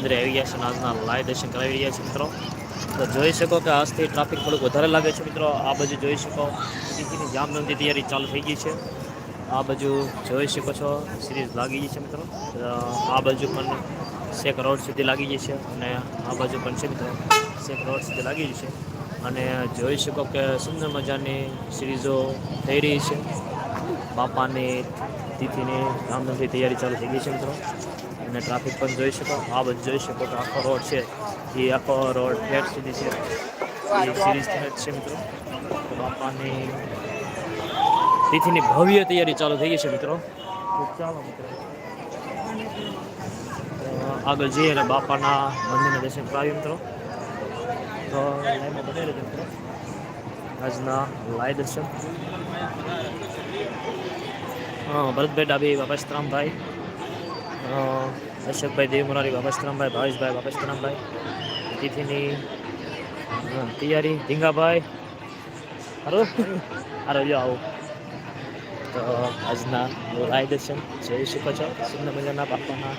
મંદિરે આવી ગયા છે આજના લાઈવ દર્શન કરાવી રહ્યા છે મિત્રો. તો જોઈ શકો કે આજથી ટ્રાફિક થોડુંક વધારે લાગે છે મિત્રો. આ બાજુ જોઈ શકો. તિથિની જામનંદી તૈયારી ચાલુ થઈ ગઈ છે. આ બાજુ જોઈ શકો છો. સિરીઝ લાગી ગઈ છે મિત્રો. આ બાજુ પણ શેક રોડ સુધી લાગી ગઈ છે અને આ બાજુ પણ છે મિત્રો. શેક રોડ સુધી લાગી ગઈ છે. અને જોઈ શકો કે સુંદર મજાની સિરીઝો થઈ રહી છે. બાપાની તિથિની રામનવમી તૈયારી ચાલુ થઈ ગઈ છે મિત્રો. અને ટ્રાફિક પણ જોઈ શકો, આ બધું જોઈ શકો કે આખો રોડ છે. એ આખો રોડ ફ્લેટ સુધી છે. એ સિરીઝ થાય છે મિત્રો. બાપાની તિથિની ભવ્ય તૈયારી ચાલુ થઈ ગઈ છે મિત્રો. ચાલો મિત્રો. આગળ જઈએ અને બાપાના મંદિરના દર્શન કરાવીએ મિત્રો. તો લાઈનમાં બની રહેજો મિત્રો. આજના લાઈવ દર્શન. ભરતભાઈ ડાબી બાપાશ્રામભાઈ અશોકભાઈ દેવ મુરારી બાપાશ્રામભાઈ ભાવેશભાઈ, બાબાશ્રમભાઈ તિથિની તૈયારી, ધીંગાભાઈ. હારો હારો જો આવો. તો આજના રાય દર્શન જોઈ શકો છો? સુંદર મજાના બાપાના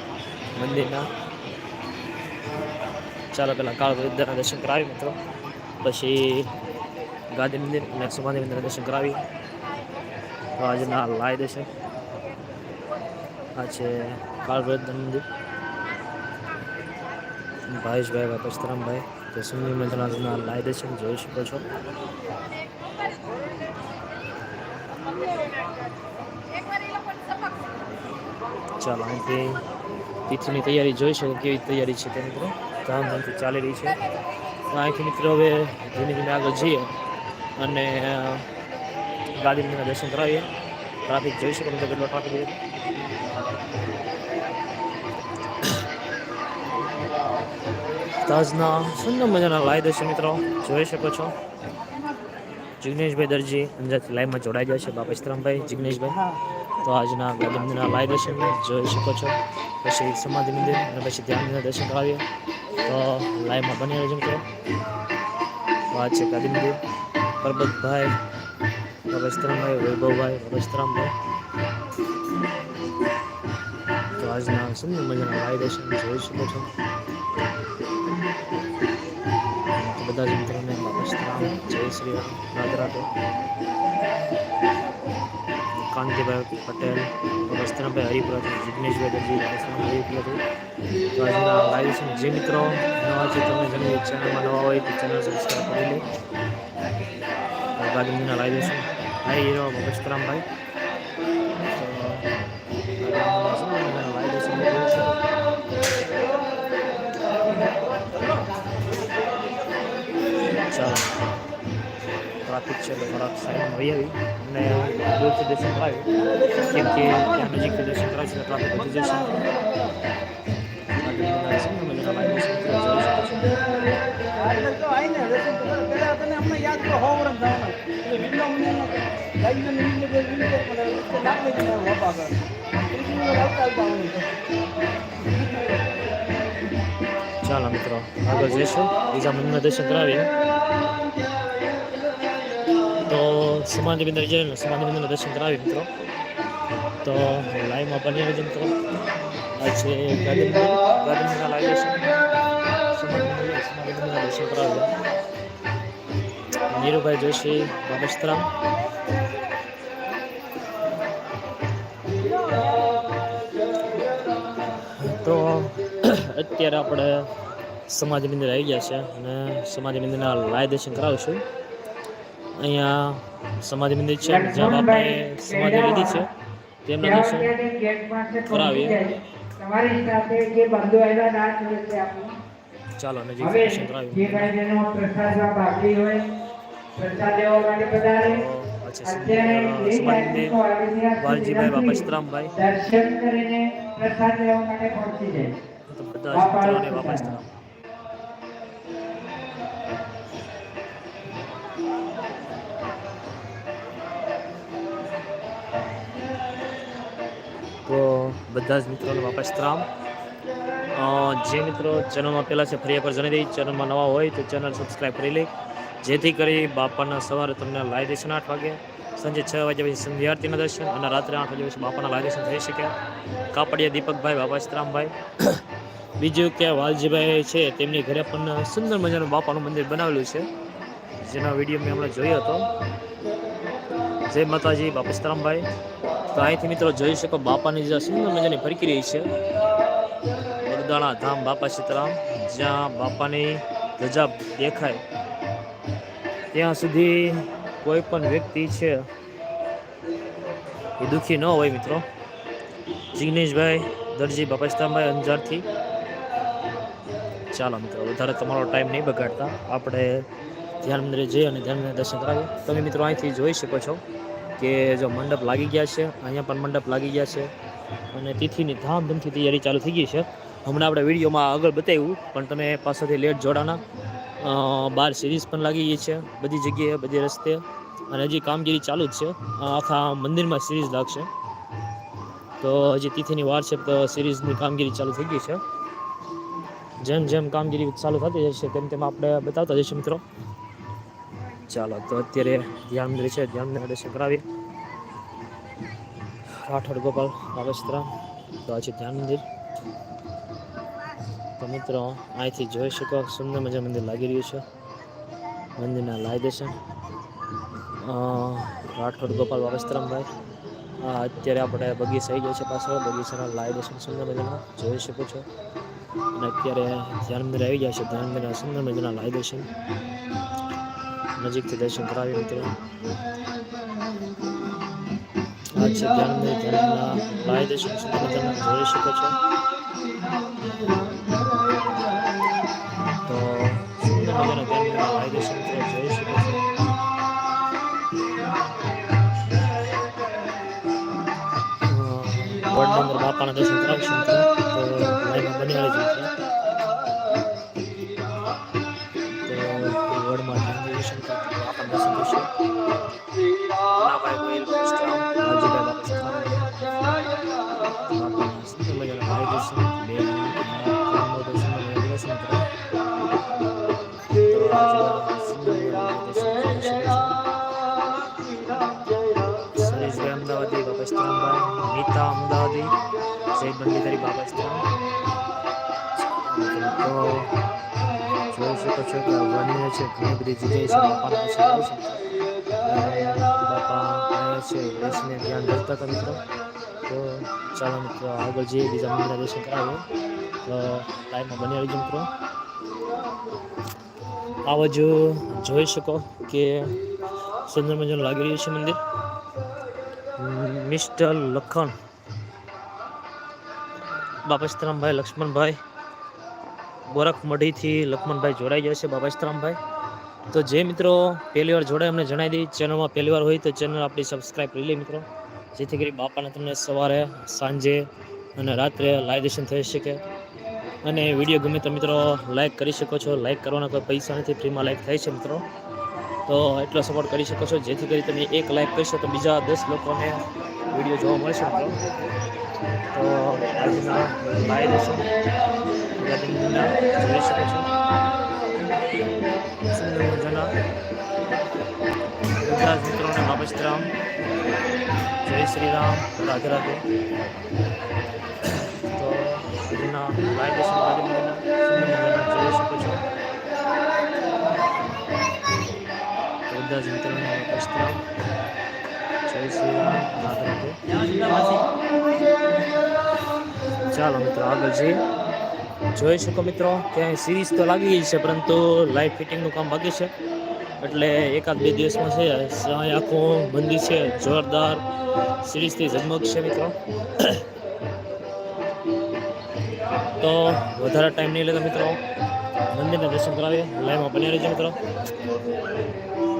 મંદિરના. ચાલો પહેલાં કાળ વૃદ્ધના દર્શન કરાવી મિત્રો. પછી ગાંધી મંદિર અને સમાધિ મંદિરના દર્શન કરાવી તો આજના લાય દર્શન. આ છે કાળ વૃદ્ધ મંદિર ભાવેશભાઈ જે તો મંત્રણા લાઈ દે છે જોઈ શકો છો. ચાલો, અહીંથી તીર્થની તૈયારી જોઈ શકો કેવી તૈયારી છે તે મિત્રો. ધામધૂમથી ચાલી રહી છે. અહીંથી મિત્રો હવે ધીમે ધીમે આગળ જઈએ અને ગાંધીજીના દર્શન કરાવીએ. ટ્રાફિક જોઈ શકો મિત્રો કેટલો ટ્રાફિક તાજના સુંદર મજાના લાઈ દર્શન મિત્રો, જોઈ શકો છો. જિગ્નેશભાઈ દરજી અંદરથી લાઈવમાં જોડાઈ જાય છે, બાપા ઇસ્તરામભાઈ જિગ્નેશભાઈ. તો આજના ગાંધી મંદિરના લાઈ દર્શન જોઈ શકો છો. પછી સમાધિ મંદિર અને પછી ધ્યાન દર્શન કરાવીએ. તો લાઈવમાં બની રહેજો મિત્રો. તો આ છે ગાંધી મંદિર. પરબતભાઈ, બાપા ઇસ્તરામભાઈ વૈભવભાઈ, બાપા ઇસ્તરામભાઈ તો આજના સુંદર મજાના લાઈ દર્શન જોઈ શકો છો. બધા જ મિત્રોને શ્રીરામ જય શ્રી રામ રાધે રાધે કાંતિભાઈ પટેલ, વસ્ત્રભાઈ હરિપુરાથી જિગ્નેશભાઈ દરજી રાજસ્થાન હરિપુરાથી તો આજના લાઈવ છે. જે મિત્રો નવા છે, તમને જમી ચેનલમાં નવા હોય તો ચેનલ સબસ્ક્રાઈબ કરી લે. ગાંધીના લાઈવ છે. હાઈ હીરો વસ્ત્રામભાઈ ચાલો ટ્રાફિક છે, તો થોડાક સાઈડમાં વહી આવી અને દૂરથી દર્શન કરાવી કેમ કે ત્યાં નજીકથી દર્શન કરાવશે તો ટ્રાફિક વધી જશે. અમને ચાલો મિત્રો, આગળ જઈશું. બીજા મંદિરના દર્શન કરાવીએ. તો સમાધિ મંદિર જઈએ ને સમાધિ મંદિરના દર્શન કરાવી મિત્રો. તો લાઈવમાં બની રહેજો મિત્રો. આજે દર્શન કરાવ્યું. નીરુભાઈ જોશી બાબસ્તરામ તો અત્યારે આપણે સમાધિ મંદિર આવી ગયા છે અને સમાધિ મંદિરના લાય દર્શન કરાવશું. અહીંયા સમાધિ મંદિર છે જ્યાં બાપાએ સમાધિ લીધી છે. તેમના દર્શન કરાવીએ. તમારી સાથે જે બંધુ આવ્યા ના છે આપણું. ચાલો નજીક દર્શન જે ભાઈ બહેનો પ્રસાદમાં બાકી હોય પ્રસાદ લેવા માટે પધારે. વાલજીભાઈ સુધી બાપસ્તરામભાઈ દર્શન કરીને પ્રસાદ લેવા માટે પહોંચી જાય. બધા મિત્રોને બાપસ્તરામ તો બધા જ મિત્રોને વાપસ રામ જે મિત્રો ચેનલમાં પહેલાં છે, ફરી એકવાર જણાવી દઈ, ચેનલમાં નવા હોય તો ચેનલ સબસ્ક્રાઈબ કરી લે. જેથી કરી બાપાના સવારે તમને લાઈ દેશન આઠ વાગે. સાંજે છ વાગ્યા પછી સંધ્યા દર્શન અને રાત્રે આઠ વાગ્યા પછી બાપાના લાઈ દર્શન થઈ શકે. કાપડિયા દીપકભાઈ બાપા સીતરામભાઈ બીજું કે વાલજીભાઈ છે, તેમની ઘરે પણ સુંદર મજાનું બાપાનું મંદિર બનાવેલું છે. જેનો વીડિયો મેં હમણાં જોયો હતો. જય માતાજી બાપા સીતારામભાઈ તો અહીંથી મિત્રો જોઈ શકો બાપાની જે સુંદર મજાની ફરકી રહી છે. વરદાણા ધામ બાપા સીતારામ, જ્યાં બાપાની ધજા દેખાય. ત્યાં સુધી કોઈ પણ વ્યક્તિ છે એ દુઃખી ન હોય મિત્રો. જિગ્નેશભાઈ, દરજી, બાપા સીતારામભાઈ અંજારથી. ચાલો મિત્રો, વધારે તમારો ટાઈમ નહીં બગાડતા. આપણે ધ્યાન મંદિરે જઈ અને ધ્યાન દર્શન કરાવીએ. તમે મિત્રો અહીંથી જોઈ શકો છો. કે જો મંડપ લાગી ગયા છે, અહીંયા પણ મંડપ લાગી ગયા છે. અને તિથિની ધામધૂમથી તૈયારી ચાલુ થઈ ગઈ છે. હમણાં આપણે વિડીયોમાં આગળ બતાવ્યું, પણ તમે પાછળથી લેટ જોડાના. બાર સિરીઝ પણ લાગી ગઈ છે, બધી જગ્યાએ, બધી રસ્તે. અને હજી કામગીરી ચાલુ જ છે. આખા મંદિરમાં સિરીઝ લાગશે. તો હજી તિથિની વાર છે, તો સિરીઝની કામગીરી ચાલુ થઈ ગઈ છે. જેમ જેમ કામગીરી ચાલુ થતી જશે તેમ તેમ આપણે બતાવતા જઈશું મિત્રો. ચાલો તો અત્યારે ધ્યાન મંદિર છે ધ્યાન મંદિર દર્શન કરાવીએ રાઠોડ ગોપાલ બાબસ્ત્રામ તો આ ધ્યાન મંદિર. તો મિત્રો અહીંથી જોઈ શકો સુંદર મજા મંદિર લાગી રહ્યું છે. મંદિરના લાઈ અ, રાઠોડ ગોપાલ બાબસ્ત્રામભાઈ અત્યારે આપણે બગીચા આવી ગયો છે પાછળ. બગીચાના લાઈ દર્શન સુંદર મજાના. જોઈ શકો છો. અને અત્યારે ધ્યાન મંદિર આવી ગયા છે. ધ્યાન મંદિરના સુંદર મજાના લાઈ દર્શન નજીકથી દર્શન કરાવી મિત્રો. આ છે ધ્યાન ધ્યાનના લાય દર્શન સુંદર જોઈ શકો છો. તો જોઈ શકો છો. વોર્ડ નંબર બાપાના દર્શન કરાવશું તો બની આવી મિત્રો અમદાવાદી બાપસ્તરામભાઈ નીતા અમદાવાદી જય બંડીધારી બાપસ્તરામ તો જોઈ શકો છો કે વન્ય છે, ઘણી બધી જગ્યાએ છે બાપા છે બેસીને ધ્યાન ધરતા હતા મિત્રો. તો ચાલો મિત્રો, આગળ જઈએ, બીજા મંદિરના દર્શન કરાવીએ. તો લાઈનમાં બની આવી મિત્રો. આ બાજુ જોઈ શકો કે સુંદર મજાનું લાગી રહ્યું છે મંદિર. મિસ્ટર લખન. બાપસ્તરામભાઈ લક્ષ્મણભાઈ. ગોરખમઢીથી લક્ષ્મણભાઈ જોડાઈ ગયા છે બાપસ્તરામભાઈ તો જે મિત્રો પહેલી વાર જોડાય, અમને જણાવી દઈએ. ચેનલમાં પહેલી વાર હોય તો ચેનલ આપણી સબસ્ક્રાઈબ કરી લે મિત્રો. જેથી કરી બાપાને તમને સવારે, સાંજે અને રાત્રે લાઈવ દર્શન થઈ શકે. અને વીડિયો ગમે તો મિત્રો લાઈક કરી શકો છો. લાઈક કરવાના કોઈ પૈસા નથી ફ્રીમાં લાઈક થાય છે મિત્રો. તો એટલો સપોર્ટ કરી શકો છો. જેથી કરી તમે એક લાઈક કરશો તો બીજા દસ લોકોને વીડિયો જોવા મળશે મિત્રો. તો આજના બાય દર્શન. જોઈ શકો છો. સુંદર મજાના જ મિત્રોને બાબસ્તરામ જય શ્રી રામ. રાધે રાધે. તો આજના લાઈવ દર્શન જોઈ શકો છો. બધા જ મિત્રોને બાબસ્તરામ રામ. ચાલો મિત્રો, આગળ જઈએ. જોઈ શકો મિત્રો ક્યાંય સિરીઝ તો લાગી ગઈ છે, પરંતુ લાઈવ ફિટિંગનું કામ બાકી છે. એટલે એકાદ બે દિવસમાં છે સાંય આખું બંધી છે, જોરદાર સિરીઝથી ઝગમગ છે મિત્રો. તો વધારે ટાઈમ નહીં લેતા મિત્રો. મંદિરના દર્શન કરાવીએ. લાઈવમાં બન્યા રહેજો મિત્રો.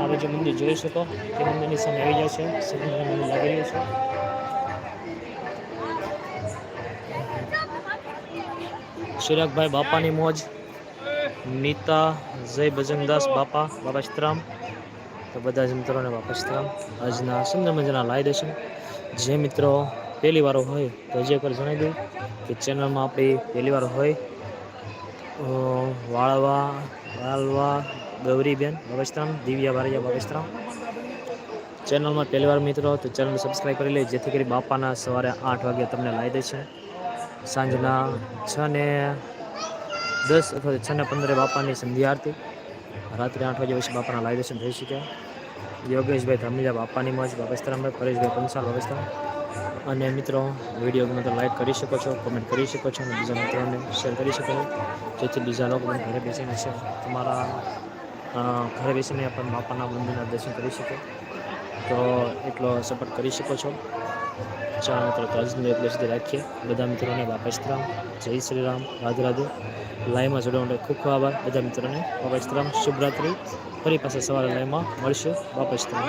આ બાજુ મંદિર જોઈ શકો તે મંદિરની સામે આવી છે. સૂર્યનારાયણ મંદિર લાગી રહ્યું છે. ચિરાગભાઈ બાપાની મોજ, નીતા, જય ભજનદાસ બાપા બાપાશ્રામ તો બધા જ મિત્રોને બાપાશ્રામ આજના સુંદર મજાના લાઈ દેશું જે મિત્રો પહેલી વાર હોય તો હજી એકવાર જણાવી દઉં કે ચેનલમાં આપણી પહેલી વાર હોય વાળવા વાળવા ગૌરીબેન બાબાશ્રામ દિવ્યા બારૈયા બાબાશ્રામ ચેનલમાં પહેલી વાર મિત્રો તો ચેનલ સબસ્ક્રાઈબ કરી લે, જેથી કરી બાપાના સવારે આઠ વાગે તમને લાવી દે છે. સાંજના છ ને દસ અથવા છ ને પંદરે બાપાની સંધ્યા આરતી. રાત્રે આઠ વાગ્યા પછી બાપાના લાવી દર્શન થઈ શક્યા યોગેશભાઈ ધામીજા, બાપાની મોજ બાપસ્તરામભાઈ પરેશભાઈ પંસાલ બાપસ્તરામ અને મિત્રો વીડિયો ગમે તો લાઈક કરી શકો છો કોમેન્ટ કરી શકો છો, અને બીજા મિત્રોને શેર કરી શકો છો. જેથી બીજા લોકો ઘરે બેસીને છે. તમારા ઘરે બેસીને પણ બાપાના મંદિરના દર્શન કરી શકો તો એટલો સપોર્ટ કરી શકો છો. ચાલો મિત્રો તો એટલે સુધી રાખીએ. બધા મિત્રોને બાપાશ્રામ જય શ્રી રામ, રાધે રાધે. લાઈવમાં જોડવા માટે ખૂબ ખૂબ આભાર. બધા મિત્રોને બાપાશ્રામ શુભરાત્રિ. ફરી પાછા સવારે લાઈવમાં મળશે બાપાશ્રામ